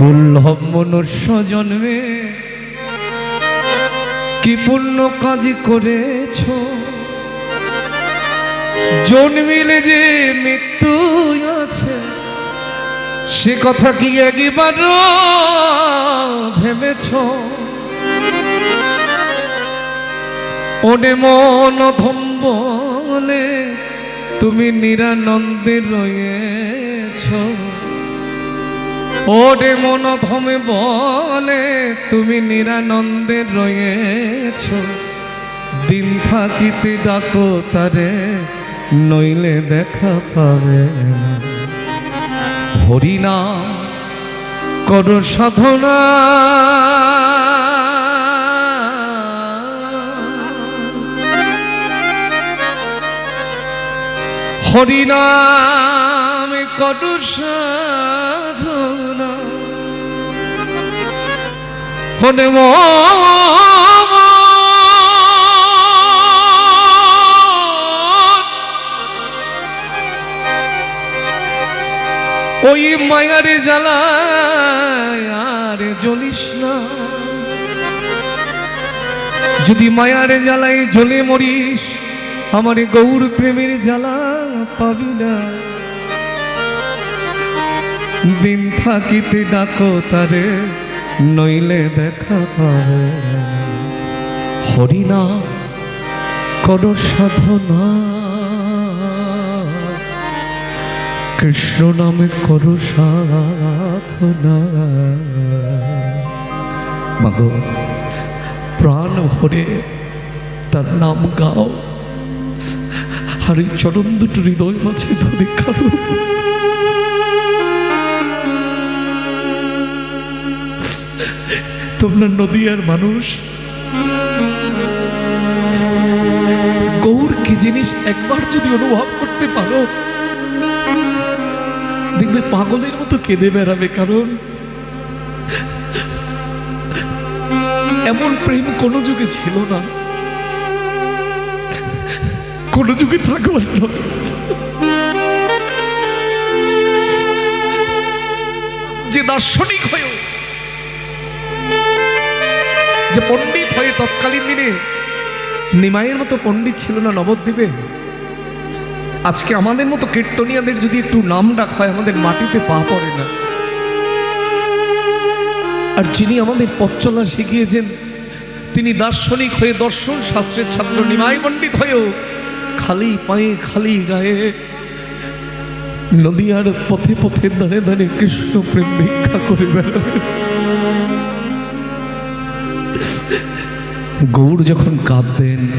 দুর্লভ মনুষ্য জন্মে। কি পুণ্য কাজ করেছ? জন্মিলে যে মৃত্যু আছে, সে কথা কি একবার ভেবেছ? ওনে মন বলে তুমি নিরানন্দে রয়েছ। ওরে মন ধমে বলে, তুমি নিরানন্দে রয়েছ। দিন থাকিতে ডাকো তারে, নইলে দেখা পাবে হরিনাম করো সাধনা। হরিনাম করো সাধনা। হনে ওই মায়ারে জ্বালায় আর জ্বলিস না। যদি মায়ারে জ্বালাই জ্বলে মরিস, আমার গৌর প্রেমের জ্বালা পাবি না। দিন থাকিতে ডাকো তারে। নইলে দেখা পাবে। হরিনা কর সাধনা। কৃষ্ণ নামে করো সাধনা। মাগো, প্রাণ ভরে তার নাম গাও। আর এই চরণ দুটো হৃদয় মাঝে ধরে কারও তোমরা নদীয়ার মানুষ। গৌর কি জিনিস একবার যদি অনুভব করতে পারো, দেখবে পাগলের মতো কেঁদে বেড়াবে, কারণ এমন প্রেম কোনো যুগে ছিল না। কোনো যুগে থাকবার নয় যে দার্শনিক হয়েও যে পণ্ডিত হয়ে তৎকালীন দিনে নিমাইয়ের মতো পণ্ডিত ছিল না নবদ্বীপে? আজকে আমাদের মতো কীর্তনিয়াদের যদি একটু নাম ডাক হয়, আমাদের মাটিতে পা পড়ে না। আর যিনি আমাদের পথ চলা শিখিয়েছেন, তিনি দার্শনিক হয়ে দর্শন শাস্ত্রের ছাত্র নিমাই পণ্ডিত হয়েও খালি পায়ে, খালি গায়ে নদী নদীয়ার পথে পথে দাঁড়ে দাঁড়ে কৃষ্ণ প্রেম ভিক্ষা করে বেড়ালেন। গৌর যখন কাঁদতেন,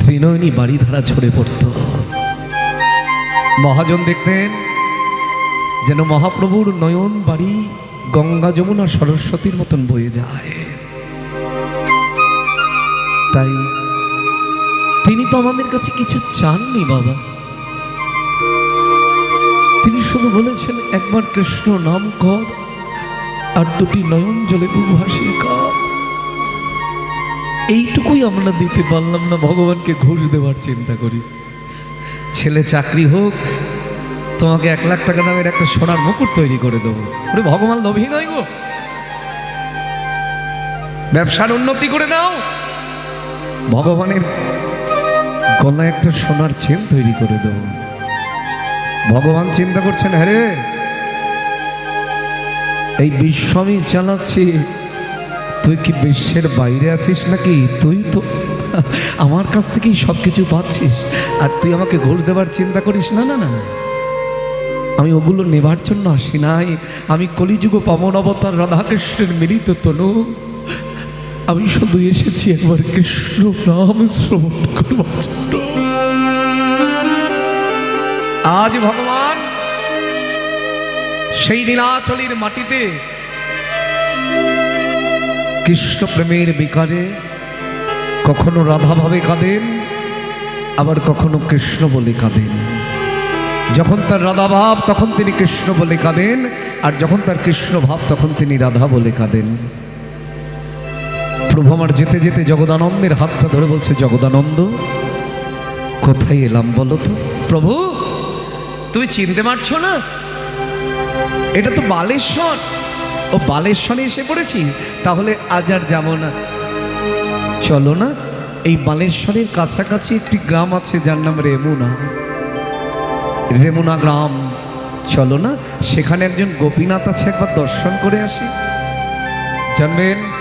ত্রিনয়নী বাড়ি ধারা ছড়ে পড়ত। মহাজন দেখতেন যেন মহাপ্রভুর নয়ন বাড়ি গঙ্গা যমুনা সরস্বতীর মতন বয়ে যায়। তাই তিনি তো আমাদের কাছে কিছু চাননি বাবা। তিনি শুধু বলেছেন, একবার কৃষ্ণ নাম কর আর দুটি নয়ন জলে উভাসী কর। এইটুকুই আমরা দিতে পারলাম না, ভগবানকে ঘুষ দেওয়ার চিন্তা করি। ছেলে চাকরি হোক, তোমাকে এক লাখ টাকা দামের একটা সোনার মুকুট তৈরি করে দেবো। ওরে ভগবান, লোভী নয় গো। ব্যবসার উন্নতি করে দাও। ভগবানের গলায় একটা সোনার চেন তৈরি করে দেব। ভগবান চিন্তা করছেন হ্যাঁ এই বিশ্ব আমি চালাচ্ছি তুই কি বিশ্বের বাইরে আছিস নাকি? তুই তো আমার কাছ থেকেই সব কিছু পাচ্ছিস। আর তুই আমাকে ঘুষ দেবার চিন্তা করিস না না না আমি ওগুলো নেবার জন্য আসি নাই। আমি কলিযুগ পবন অবতার রাধাকৃষ্ণের মিলিত তনু। আমি শুধু এসেছি একবার কৃষ্ণ নাম শ্রবণ করবার জন্য। আজ ভগবান সেই নীলাচলের মাটিতে কৃষ্ণ প্রেমের বিকারে কখনো রাধা ভাবে কাঁদেন, আবার কখনো কৃষ্ণ বলে কাঁদেন। যখন তার রাধা ভাব, তখন তিনি কৃষ্ণ বলে কাঁদেন, আর যখন তার কৃষ্ণ ভাব, তখন তিনি রাধা বলে কাঁদেন। প্রভু আমার যেতে যেতে জগদানন্দের হাতটা ধরে বলছে, জগদানন্দ, কোথায় এলাম বলো তো? প্রভু, তুমি চিনতে পারছ না? এটা তো বালেশ্বর। ও বালেশ্বরে এসে পড়েছি, তাহলে আজ আর যাব না। চলো না, এই বালেশ্বরের কাছাকাছি একটি গ্রাম আছে, যার নাম রেমুনা। রেমুনা গ্রাম। চলো না, সেখানে একজন গোপীনাথ আছে, একবার দর্শন করে আসি। জানবেন,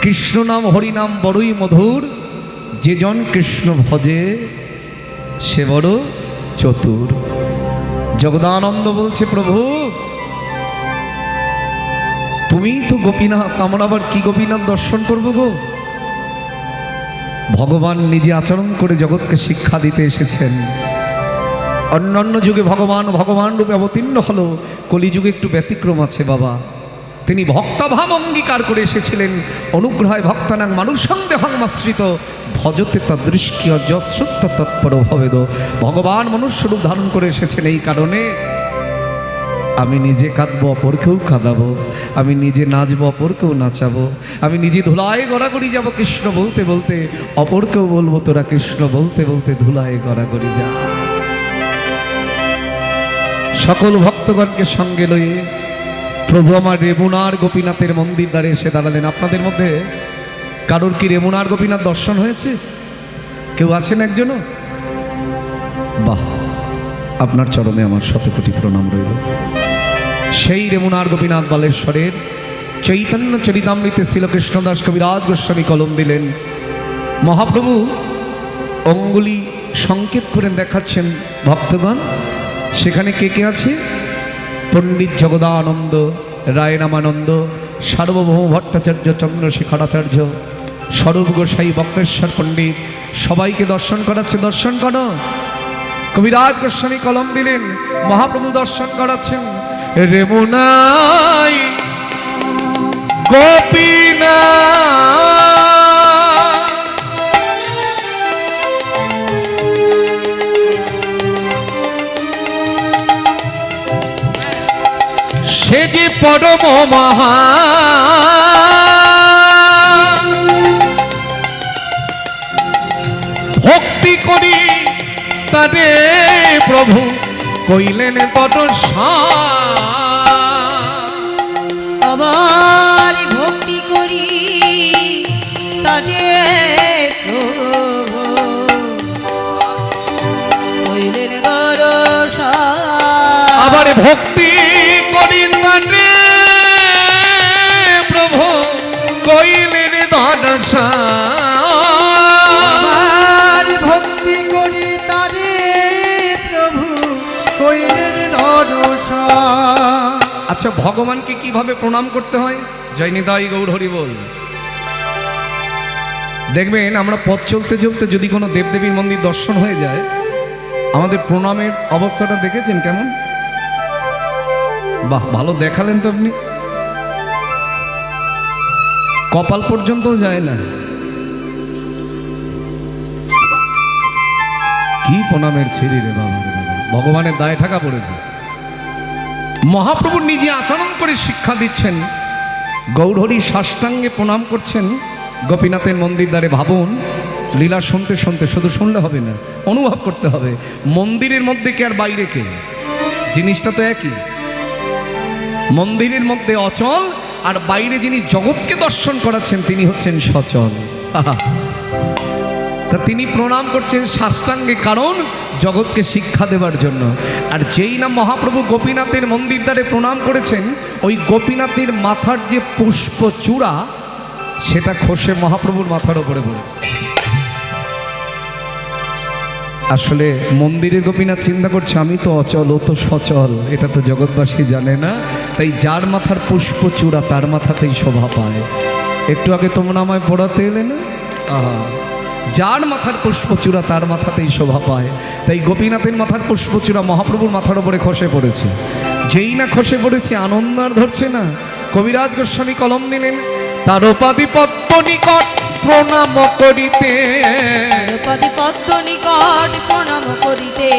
কৃষ্ণ নাম হরিনাম বড়ই মধুর। যে জন কৃষ্ণ ভজে, সে বড় চতুর। জগদানন্দ বলছে, প্রভু তুমি তো গোপীনাথ আমরা আবার কি গোপীনাথ দর্শন করব গো? ভগবান নিজে আচরণ করে জগৎকে শিক্ষা দিতে এসেছেন। অন্যান্য যুগে ভগবান ভগবান রূপে অবতীর্ণ হলো। কলিযুগে একটু ব্যতিক্রম আছে বাবা। তিনি ভক্তভাব অঙ্গীকার করে এসেছিলেন। অনুগ্রহে ভক্তানাং মানুষ সন্দেহং আশ্রিত ভজতে তাদৃষ্টি অজস্রত্ব তৎপর ভবেদ ভগবান মনুষ্যরূপ ধারণ করে এসেছেন এই কারণে। আমি নিজে কাঁদবো, অপরকেও কাঁদাবো। আমি নিজে নাচবো, অপরকেও নাচাবো। আমি নিজে ধুলায় গড়াগড়ি যাব কৃষ্ণ বলতে বলতে, অপরকেও বলব, তোরা কৃষ্ণ বলতে বলতে ধুলায় গড়াগড়ি যা। সকল ভক্তগণকে সঙ্গে লয়ে প্রভু আমার রেমুনার গোপীনাথের মন্দির দ্বারে এসে দাঁড়ালেন। আপনাদের মধ্যে কারোর কি রেমুনার গোপীনাথ দর্শন হয়েছে? কেউ আছেন একজনও? বাহ, আপনার চরণে আমার শতকোটি প্রণাম রইল। সেই রেমুনার গোপীনাথ বালেশ্বরের চৈতন্য চরিতামৃতে ছিল কৃষ্ণদাস কবিরাজ গোস্বামী কলম দিলেন। মহাপ্রভু, অঙ্গুলি সংকেত করে দেখাচ্ছেন ভক্তগণ। সেখানে কে কে আছে? পণ্ডিত জগদানন্দ, রায়নামানন্দ, সার্বভৌম ভট্টাচার্য চন্দ্রশেখরাচার্য স্বরূপ গোসাই বক্রেশ্বর পণ্ডিত, সবাইকে দর্শন করাচ্ছে, দর্শন করো। কবিরাজ গোস্বামী কলম দিলেন, মহাপ্রভু দর্শন করাচ্ছেন। রেমুনাই গোপীনা সে যে পরম মহা ভক্তি করি তারে প্রভু কইলেন তটসা আবার ভক্তি করি তারে প্রভু কইলেন আমার ভক্তি করি তারে প্রভু কইলেন ধরসা আচ্ছা ভগবানকে কীভাবে প্রণাম করতে হয়? জয় নিতাই গৌর হরি বল। দেখবেন আমরা পথ চলতে চলতে যদি কোনো দেবদেবীর মন্দির দর্শন হয়ে যায় আমাদের প্রণামের অবস্থাটা দেখেছেন কেমন? বাহ, ভালো দেখালেন তো আপনি। কপাল পর্যন্ত যায় না। কি প্রণামের ছেড়ি রে বাবা। ভগবানের দায় ঠাকা পড়েছে। মহাপ্রভু নিজে আচরণ করে শিক্ষা দিচ্ছেন। গৌরহরি সাষ্টাঙ্গে প্রণাম করছেন। গোপীনাথের মন্দির দ্বারে ভাবুন, লীলা শুনতে শুনতে শুধু শুনলে হবে না, অনুভব করতে হবে। মন্দিরের মধ্যে কে আর বাইরে কে? জিনিসটা তো একই। মন্দিরের মধ্যে অচল, আর বাইরে যিনি জগৎকে দর্শন করাচ্ছেন, তিনি হচ্ছেন সচল। তা তিনি প্রণাম করছেন সাষ্টাঙ্গে কারণ জগৎকে শিক্ষা দেবার জন্য। আর যেই না মহাপ্রভু গোপীনাথের মন্দির দ্বারে প্রণাম করেছেন, ওই গোপীনাথের মাথার যে পুষ্প চূড়া সেটা খসে মহাপ্রভুর মাথার ওপরে পড়ে। আসলে মন্দিরের গোপীনাথ চিন্তা করছে, আমি তো অচল, ও তো সচল। এটা তো জগৎবাসী জানে না। তাই যার মাথার পুষ্প চূড়া, তার মাথাতেই শোভা পায়। একটু আগে তোমরা আমায় পড়াতে এলে না? আহা। যার মাথার পুষ্পচূড়া তার মাথাতেই শোভা পায়। তাই গোপীনাথের মাথার পুষ্পচূড়া মহাপ্রভুর মাথার ওপরে খসে পড়েছে। যেই না খসে পড়েছে, আনন্দ আর ধরছে না। কবিরাজ গোস্বামী কলম দিলেন তার উপাধিপত্য নিকট প্রণাম করিতে। পদি পদ্ম নিকট প্রণাম করিতে।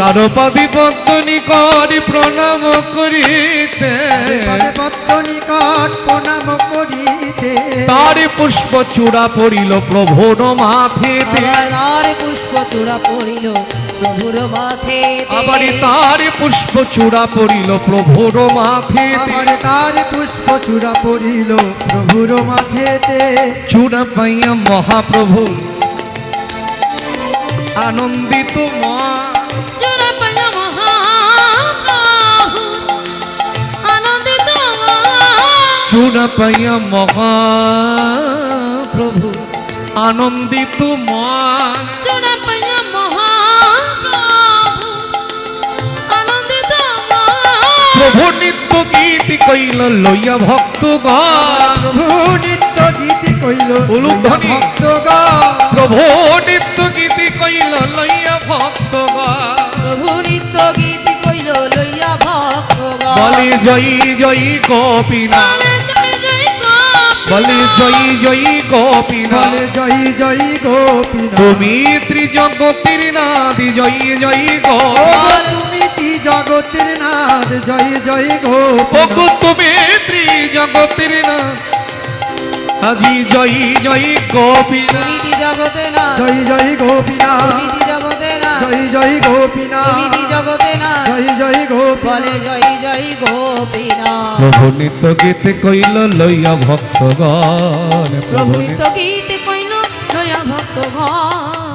তার উপাধিপত্য নিকট প্রণাম করিতে। পদ্ম নিকট প্রণাম করিতে। তার পুষ্প চূড়া পড়িল প্রভুর মাথেতে। আবার আর পুষ্প চূড়া পড়িল প্রভুর মাথে আবার তার পুষ্প চূড়া পড়িল প্রভুর মাথে আমার তার পুষ্প চূড়া পড়িল প্রভুর মাথেতে। চূড়া পাইয়া মহাপ্রভু আনন্দিত মা। চূড়া পাইয়া মহাপ্রভু আনন্দিত চূড়া পাইয়া মহাপ্রভু আনন্দিত মন আনন্দিত প্রভু নিত্য গীত কইল লইয়া ভক্তগণ প্রভু নিত্য গীতি কইল। ভক্তগণ প্রভু নিত্য লইয়া ভক্তগণ। প্রভু নিত্য গীত কইল লইয়া ভক্তগণ। বলে জয়ী জয়ী গোপীনা বলে জয় জয় গোপী বলে জয়ী জয়ী গোপীনা বলে জয়ী জয়ী গোপীনাথ। তুমি ত্রিজগতির নাদি জয়ী জয়ী গো বল তুমি তি জগতের নাথ জয় জয় গোপীনাথ। ওগো তুমি ত্রিজগতির নাদ আজি জয়ী জয়ী গোপীনা জগতে না। জয় জয় গোপীনা জগতে না। জয় জয় গোপীনা জগতে না। জয় জয় গোপীনাথ। বলে জয় জয় গোপীনা প্রভু নিত্য গীত কইল লইয়া ভক্তগণ। প্রভু নিত্য গীত কইল লয়া ভক্তগণ।